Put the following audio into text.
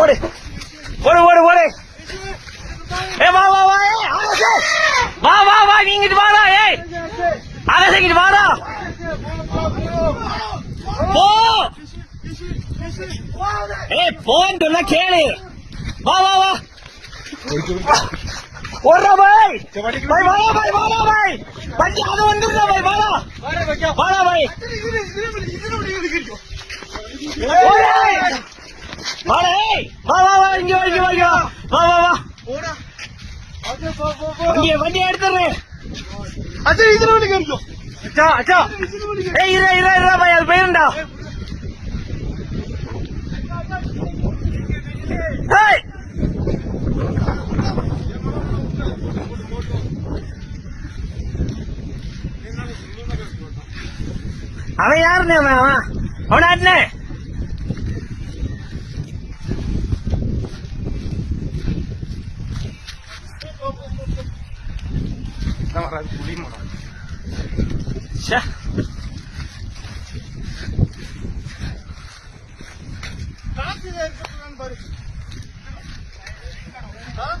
ஓடு ஓடு ஓடு ஓடு ஏ வா வா வா ஆகாஷ் வா வா வா நீ இங்கிட்டு வாடா ஏய். இங்கிட்டு வாடா போ. ஏய் போன்னு சொன்னா கேளு. வா வா வா. ஓடுறா பாய். பாய் வாடா பாய் வாடா பாய். வண்டி அது வந்துருந்தா பாய் வாடா வாடா பாய். ஓடு ஏய் வா வா வா இங்க வா இங்க வா இங்க வா. வா வா வண்டியை வண்டியை எடுத்துறேன் அச்சா அச்சா. ஏய் இரு இரு இரு பாய் அது போயிருண்டா. ஏய் அவன் அவன்? அவன் sama kali kulim orang. Syah. Tak sih dah itu kan baru. Tak.